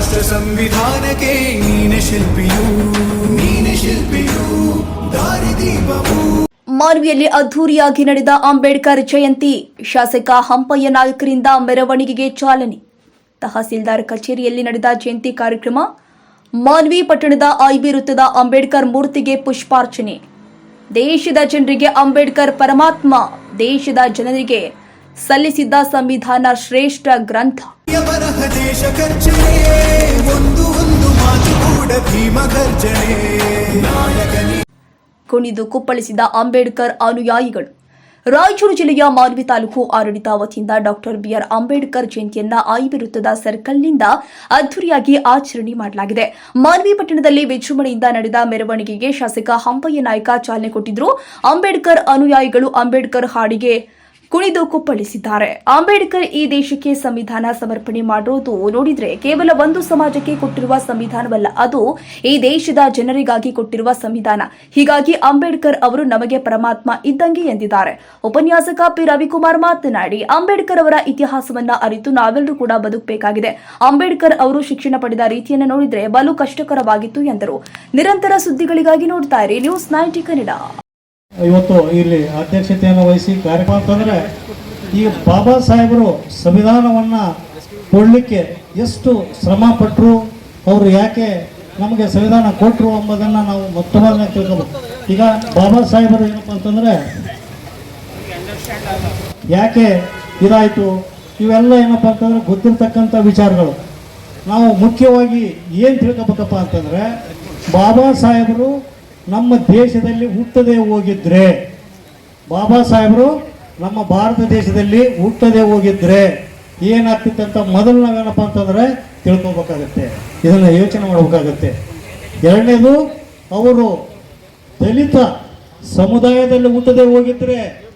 ರಾಷ್ಟ್ರ ಸಂವಿಧಾನಕ್ಕೆ ನೀನೆ ಶಿಲ್ಪಿಯು. ನೀನೆ ಶಿಲ್ಪಿಯು ದಾರಿದೀಪವು ಮಾನ್ವಿಯಲ್ಲಿ ಅದ್ದೂರಿಯಾಗಿ ನಡೆದ ಅಂಬೇಡ್ಕರ್ ಜಯಂತಿ, ಶಾಸಕ ಹಂಪಯ್ಯ ನಾಯಕರಿಂದ ಮೆರವಣಿಗೆಗೆ ಚಾಲನೆ. ತಹಸೀಲ್ದಾರ್ ಕಚೇರಿಯಲ್ಲಿ ನಡೆದ ಜಯಂತಿ ಕಾರ್ಯಕ್ರಮ, ಮಾನ್ವಿ ಪಟ್ಟಣದ ಐಬಿ ವೃತ್ತದ ಅಂಬೇಡ್ಕರ್ ಮೂರ್ತಿಗೆ ಪುಷ್ಪಾರ್ಚನೆ. ದೇಶದ ಜನರಿಗೆ ಅಂಬೇಡ್ಕರ್ ಪರಮಾತ್ಮ, ದೇಶದ ಜನರಿಗೆ ಸಲ್ಲಿಸಿದ್ದ ಸಂವಿಧಾನ ಶ್ರೇಷ್ಠ ಗ್ರಂಥ. ಬರಹ ದೇಶ ಒಂದು ಒಂದು ಮಾತು ಕೂಡ ಭೀಮ ಕುಣಿದು ಕುಪ್ಪಳಿಸಿದ ಅಂಬೇಡ್ಕರ್ ಅನುಯಾಯಿಗಳು. ರಾಯಚೂರು ಜಿಲ್ಲೆಯ ಮಾನ್ವಿ ತಾಲೂಕು ಆಡಳಿತ ವತಿಯಿಂದ ಡಾಕ್ಟರ್ ಬಿಆರ್ ಅಂಬೇಡ್ಕರ್ ಜಯಂತಿಯನ್ನ ವೃತ್ತದ ಸರ್ಕಲ್ನಿಂದ ಅದ್ದೂರಿಯಾಗಿ ಆಚರಣೆ ಮಾಡಲಾಗಿದೆ. ಮಾನ್ವಿ ಪಟ್ಟಣದಲ್ಲಿ ವಿಜೃಂಭಣೆಯಿಂದ ನಡೆದ ಮೆರವಣಿಗೆಗೆ ಶಾಸಕ ಹಂಪಯ್ಯ ನಾಯ್ಕ ಚಾಲನೆ ಕೊಟ್ಟಿದ್ರು. ಅಂಬೇಡ್ಕರ್ ಅನುಯಾಯಿಗಳು ಅಂಬೇಡ್ಕರ್ ಹಾಡಿಗೆ ಕುಣಿದು ಕುಪ್ಪಳಿಸಿದ್ದಾರೆ. ಅಂಬೇಡ್ಕರ್ ಈ ದೇಶಕ್ಕೆ ಸಂವಿಧಾನ ಸಮರ್ಪಣೆ ಮಾಡಿರುವುದು ನೋಡಿದ್ರೆ ಕೇವಲ ಒಂದು ಸಮಾಜಕ್ಕೆ ಕೊಟ್ಟಿರುವ ಸಂವಿಧಾನವಲ್ಲ, ಅದು ಈ ದೇಶದ ಜನರಿಗಾಗಿ ಕೊಟ್ಟಿರುವ ಸಂವಿಧಾನ. ಹೀಗಾಗಿ ಅಂಬೇಡ್ಕರ್ ಅವರು ನಮಗೆ ಪರಮಾತ್ಮ ಇದ್ದಂಗೆ ಎಂದಿದ್ದಾರೆ. ಉಪನ್ಯಾಸಕ ಪಿ. ರವಿಕುಮಾರ್ ಮಾತನಾಡಿ, ಅಂಬೇಡ್ಕರ್ ಅವರ ಇತಿಹಾಸವನ್ನ ಅರಿತು ನಾವೆಲ್ಲರೂ ಕೂಡ ಬದುಕಬೇಕಾಗಿದೆ. ಅಂಬೇಡ್ಕರ್ ಅವರು ಶಿಕ್ಷಣ ಪಡೆದ ರೀತಿಯನ್ನು ನೋಡಿದ್ರೆ ಬಲು ಕಷ್ಟಕರವಾಗಿತ್ತು ಎಂದರು. ನಿರಂತರ ಸುದ್ದಿಗಳಿಗಾಗಿ ನೋಡ್ತಾ ಇರಿ. News ninety Kannada. ಇವತ್ತು ಇಲ್ಲಿ ಅಧ್ಯಕ್ಷತೆಯನ್ನು ವಹಿಸಿ ಕಾರ್ಯಕ್ರಮ ಅಂತಂದರೆ ಈ ಬಾಬಾ ಸಾಹೇಬರು ಸಂವಿಧಾನವನ್ನ ಕೊಡಲಿಕ್ಕೆ ಎಷ್ಟು ಶ್ರಮ ಪಟ್ಟರು ಅವರು ಯಾಕೆ ನಮಗೆ ಸಂವಿಧಾನ ಕೊಟ್ಟರು ಎಂಬುದನ್ನು ನಾವು ಮೊತ್ತವಾಗಿ ತಿಳ್ಕೋಬೇಕು. ಈಗ ಬಾಬಾ ಸಾಹೇಬರು ಏನಪ್ಪ ಅಂತಂದ್ರೆ, ಯಾಕೆ ಇದಾಯಿತು? ಇವೆಲ್ಲ ಏನಪ್ಪ ಅಂತಂದ್ರೆ ಗೊತ್ತಿರ್ತಕ್ಕಂಥ ವಿಚಾರಗಳು. ನಾವು ಮುಖ್ಯವಾಗಿ ಏನು ತಿಳ್ಕೊಬೇಕಪ್ಪ ಅಂತಂದ್ರೆ, ಬಾಬಾ ಸಾಹೇಬರು ನಮ್ಮ ದೇಶದಲ್ಲಿ ಹುಟ್ಟದೆ ಹೋಗಿದ್ರೆ, ಬಾಬಾ ಸಾಹೇಬರು ನಮ್ಮ ಭಾರತ ದೇಶದಲ್ಲಿ ಹುಟ್ಟದೆ ಹೋಗಿದ್ರೆ ಏನಾಗ್ತಿತ್ತಂತ ಮೊದಲು ನಾವೇನಪ್ಪ ಅಂತಂದ್ರೆ ತಿಳ್ಕೊಬೇಕಾಗತ್ತೆ. ಇದನ್ನ ಯೋಚನೆ ಮಾಡಬೇಕಾಗತ್ತೆ. ಎರಡನೇದು, ಅವರು ದಲಿತ ಸಮುದಾಯದಲ್ಲಿ ಹುಟ್ಟದೆ ಹೋಗಿದ್ರೆ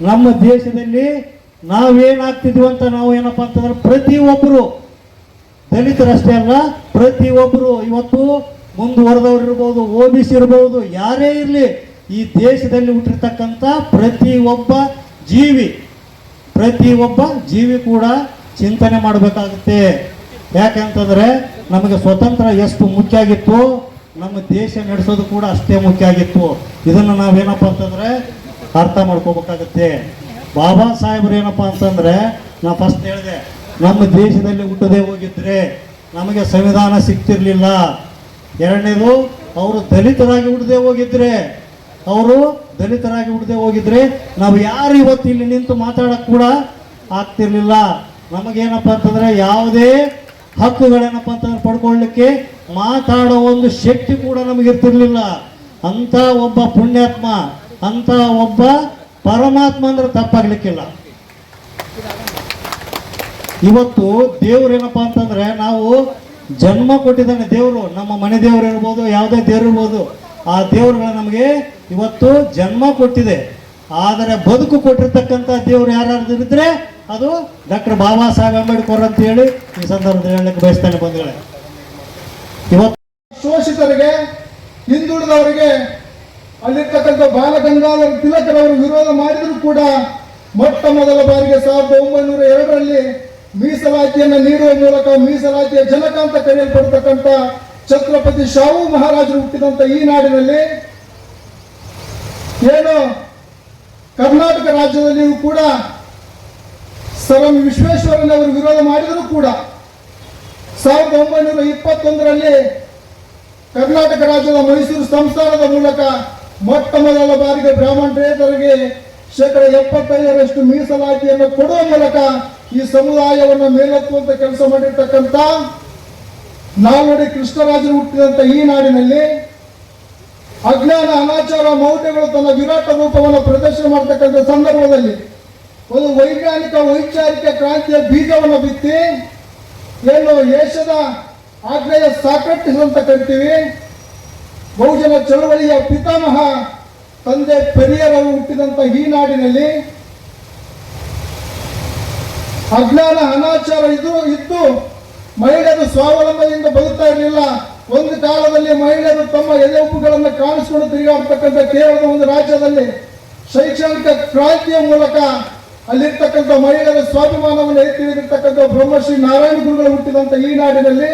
ನಮ್ಮ ದೇಶದಲ್ಲಿ ನಾವೇನಾಗ್ತಿದ್ವಿ ಅಂತ ನಾವು ಏನಪ್ಪ ಅಂತಂದ್ರೆ ಪ್ರತಿಯೊಬ್ಬರು ದಲಿತರಷ್ಟೇ ಅಲ್ಲ, ಪ್ರತಿಯೊಬ್ಬರು ಇವತ್ತು ಮುಂದುವರೆದವ್ರು ಇರ್ಬೋದು ಒ ಬಿ ಸಿ ಇರ್ಬೋದು, ಯಾರೇ ಇರಲಿ, ಈ ದೇಶದಲ್ಲಿ ಹುಟ್ಟಿರ್ತಕ್ಕಂಥ ಪ್ರತಿಯೊಬ್ಬ ಜೀವಿ ಪ್ರತಿಯೊಬ್ಬ ಜೀವಿ ಕೂಡ ಚಿಂತನೆ ಮಾಡಬೇಕಾಗುತ್ತೆ. ಯಾಕಂತಂದರೆ ನಮಗೆ ಸ್ವತಂತ್ರ ಎಷ್ಟು ಮುಖ್ಯ ಆಗಿತ್ತು, ನಮ್ಮ ದೇಶ ನಡೆಸೋದು ಕೂಡ ಅಷ್ಟೇ ಮುಖ್ಯ ಆಗಿತ್ತು. ಇದನ್ನು ನಾವೇನಪ್ಪ ಅಂತಂದ್ರೆ ಅರ್ಥ ಮಾಡ್ಕೋಬೇಕಾಗತ್ತೆ. ಬಾಬಾ ಸಾಹೇಬ್ರು ಏನಪ್ಪ ಅಂತಂದ್ರೆ ನಾ ಫಸ್ಟ್ ಹೇಳಿದೆ, ನಮ್ಮ ದೇಶದಲ್ಲಿ ಹುಟ್ಟದೆ ಹೋಗಿದ್ರೆ ನಮಗೆ ಸಂವಿಧಾನ ಸಿಗ್ತಿರ್ಲಿಲ್ಲ. ಎರಡನೇದು, ಅವರು ದಲಿತರಾಗಿ ಹುಡ್ದೇ ಹೋಗಿದ್ರೆ, ಅವರು ದಲಿತರಾಗಿ ಹುಡ್ದೇ ಹೋಗಿದ್ರೆ, ನಾವು ಯಾರು ಇವತ್ತು ಇಲ್ಲಿ ನಿಂತು ಮಾತಾಡಕ್ ಕೂಡ ಆಗ್ತಿರ್ಲಿಲ್ಲ. ನಮಗೇನಪ್ಪ ಅಂತಂದ್ರೆ ಯಾವುದೇ ಹಕ್ಕುಗಳೇನಪ್ಪ ಅಂತಂದ್ರೆ ಪಡ್ಕೊಳ್ಳಿಕ್ಕೆ ಮಾತಾಡೋ ಒಂದು ಶಕ್ತಿ ಕೂಡ ನಮಗಿರ್ತಿರ್ಲಿಲ್ಲ. ಅಂತ ಒಬ್ಬ ಪುಣ್ಯಾತ್ಮ ಅಂತ ಒಬ್ಬ ಪರಮಾತ್ಮ ಅಂದ್ರೆ ತಪ್ಪಾಗ್ಲಿಕ್ಕಿಲ್ಲ. ಇವತ್ತು ದೇವ್ರೇನಪ್ಪ ಅಂತಂದ್ರೆ ನಾವು ಜನ್ಮ ಕೊಟ್ಟಿದ್ದಾನೆ ದೇವರು. ನಮ್ಮ ಮನೆ ದೇವರು ಇರ್ಬೋದು, ಯಾವುದೇ ದೇವರು ಇರ್ಬೋದು. ಆ ದೇವರುಗಳು ನಮಗೆ ಇವತ್ತು ಜನ್ಮ ಕೊಟ್ಟಿದೆ. ಆದರೆ ಬದುಕು ಕೊಟ್ಟಿರ್ತಕ್ಕಂಥ ದೇವರು ಯಾರು ಇದ್ರೆ ಅದು ಡಾಕ್ಟರ್ ಬಾಬಾ ಸಾಹೇಬ್ ಅಂಬೇಡ್ಕರ್ ಅಂತ ಹೇಳಿ ಈ ಸಂದರ್ಭದಲ್ಲಿ ಹೇಳಕ್ಕೆ ಬಯಸ್ತಾನೆ ಬಂಧುಗಳೇ. ಇವತ್ತು ಶೋಷಿತರಿಗೆ, ಹಿಂದುಳಿದವರಿಗೆ, ಅಲ್ಲಿರ್ತಕ್ಕಂಥ ಬಾಲಗಂಗಾಧರ ತಿಲಕರವರು ವಿರೋಧ ಮಾಡಿದರೂ ಕೂಡ ಮೊಟ್ಟ ಮೊದಲ ಬಾರಿಗೆ ಸಾವಿರದ ಒಂಬೈನೂರ ಎರಡರಲ್ಲಿ ಮೀಸಲಾತಿಯನ್ನು ನೀಡುವ ಮೂಲಕ ಮೀಸಲಾತಿಯ ಜನಕ ಅಂತ ಕರೆಯಲ್ಪಡ್ತಕ್ಕಂಥ ಛತ್ರಪತಿ ಶಾಹು ಮಹಾರಾಜರು ಹುಟ್ಟಿದಂತ ಈ ನಾಡಿನಲ್ಲಿ ಏನು ಕರ್ನಾಟಕ ರಾಜ್ಯದಲ್ಲಿಯೂ ಕೂಡ ಸರ್ ಎಂ ವಿಶ್ವೇಶ್ವರಯ್ಯನವರು ವಿರೋಧ ಮಾಡಿದರೂ ಕೂಡ ಸಾವಿರದ ಒಂಬೈನೂರ ಇಪ್ಪತ್ತೊಂದರಲ್ಲಿ ಕರ್ನಾಟಕ ರಾಜ್ಯದ ಮೈಸೂರು ಸಂಸ್ಥಾನದ ಮೂಲಕ ಮೊಟ್ಟ ಮೊದಲ ಬಾರಿಗೆ ಬ್ರಾಹ್ಮಣರೇತರಿಗೆ ಶೇಕಡ ಎಪ್ಪತ್ತೈದರಷ್ಟು ಮೀಸಲಾತಿಯನ್ನು ಕೊಡುವ ಮೂಲಕ ಈ ಸಮುದಾಯವನ್ನು ಮೇಲೆತ್ತುವಂತ ಕೆಲಸ ಮಾಡಿರ್ತಕ್ಕಂಥ ನಾಲ್ವಡಿ ಕೃಷ್ಣರಾಜರು ಹುಟ್ಟಿದಂತ ಈ ನಾಡಿನಲ್ಲಿ ಅಜ್ಞಾನ, ಅನಾಚಾರ, ಮೌಢ್ಯಗಳು ತನ್ನ ವಿರಾಟ ರೂಪವನ್ನು ಪ್ರದರ್ಶನ ಮಾಡತಕ್ಕಂಥ ಸಂದರ್ಭದಲ್ಲಿ ಒಂದು ವೈಜ್ಞಾನಿಕ, ವೈಚಾರಿಕ ಕ್ರಾಂತಿಯ ಬೀಜವನ್ನು ಬಿತ್ತಿ ಏನು ಏಷದ ಆಗ್ನೇಯ ಸಾಕಟ್ಟಿಸಂತ ಕರಿತೀವಿ. ಬಹುಜನ ಚಳವಳಿಯ ಪಿತಾಮಹ, ತಂದೆ, ಪೆರಿಯರವರು ಹುಟ್ಟಿದಂತ ಈ ನಾಡಿನಲ್ಲಿ ಅಜ್ಞಾನ ಅನಾಚಾರ ಇದು ಇತ್ತು ಮಹಿಳೆಯರು ಸ್ವಾವಲಂಬನೆಯಿಂದ ಬದುಕ್ತಾ ಇರಲಿಲ್ಲ. ಒಂದು ಕಾಲದಲ್ಲಿ ಮಹಿಳೆಯರು ತಮ್ಮ ಎದೆ ಉಪ್ಪುಗಳನ್ನು ಕಾಣಿಸಿಕೊಂಡು ತಿರುಗಾಡ್ತಕ್ಕಂಥ ಕೇವಲ ಒಂದು ರಾಜ್ಯದಲ್ಲಿ ಶೈಕ್ಷಣಿಕ ಕ್ರಾಂತಿಯ ಮೂಲಕ ಅಲ್ಲಿರ್ತಕ್ಕಂಥ ಮಹಿಳೆಯರ ಸ್ವಾಭಿಮಾನವನ್ನು ಎತ್ತಿರತಕ್ಕಂಥ ಬ್ರಹ್ಮಶ್ರೀ ನಾರಾಯಣ ಗುರುಗಳು ಹುಟ್ಟಿದಂಥ ಈ ನಾಡಿನಲ್ಲಿ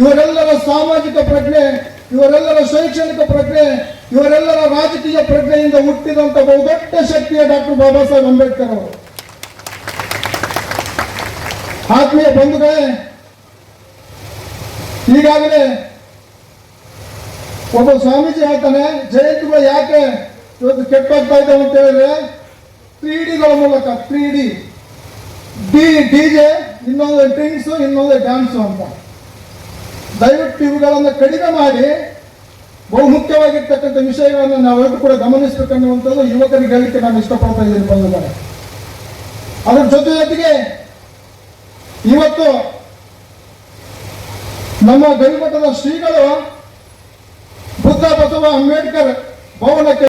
ಇವರೆಲ್ಲರ ಸಾಮಾಜಿಕ ಪ್ರಜ್ಞೆ, ಇವರೆಲ್ಲರ ಶೈಕ್ಷಣಿಕ ಪ್ರಜ್ಞೆ, ಇವರೆಲ್ಲರ ರಾಜಕೀಯ ಪ್ರಜ್ಞೆಯಿಂದ ಹುಟ್ಟಿದಂಥ ಬಹುದೊಡ್ಡ ಶಕ್ತಿಯ ಡಾಕ್ಟರ್ ಬಾಬಾ ಸಾಹೇಬ್ ಅಂಬೇಡ್ಕರ್ ಅವರು. ಆತ್ಮೀಯ ಬಂಧುಗಳೇ, ಈಗಾಗಲೇ ಒಬ್ಬ ಸ್ವಾಮೀಜಿ ಹೇಳ್ತಾನೆ, ಜಯಂತಿಗಳು ಯಾಕೆ ಇವತ್ತು ಕೆಟ್ಟೋಗ್ತಾ ಇದ್ದಾವೆ ಅಂತ ಹೇಳಿದ್ರೆ ತ್ರೀ ಡಿಗಳ ಮೂಲಕ three D D D J, ಇನ್ನೊಂದು ಡ್ರಿಂಕ್ಸು, ಇನ್ನೊಂದು ಡ್ಯಾನ್ಸು ಅಂತ. ದಯವಿಟ್ಟು ಇವುಗಳನ್ನು ಕಡಿಮೆ ಮಾಡಿ ಬಹುಮುಖ್ಯವಾಗಿರ್ತಕ್ಕಂಥ ವಿಷಯಗಳನ್ನು ನಾವೆಲ್ಲರೂ ಕೂಡ ಗಮನಿಸಬೇಕನ್ನುವಂಥದ್ದು ಯುವಕರಿಗೆ ಹೇಳಲಿಕ್ಕೆ ನಾನು ಇಷ್ಟಪಡ್ತಾ ಇದ್ದೀನಿ ಬಂಧುಗಳೇ. ಅದರ ಜೊತೆ ಜೊತೆಗೆ ಇವತ್ತು ನಮ್ಮ ಗವಿಮಠದ ಶ್ರೀಗಳು ಬುದ್ಧ ಬಸವ ಅಂಬೇಡ್ಕರ್ ಭವನಕ್ಕೆ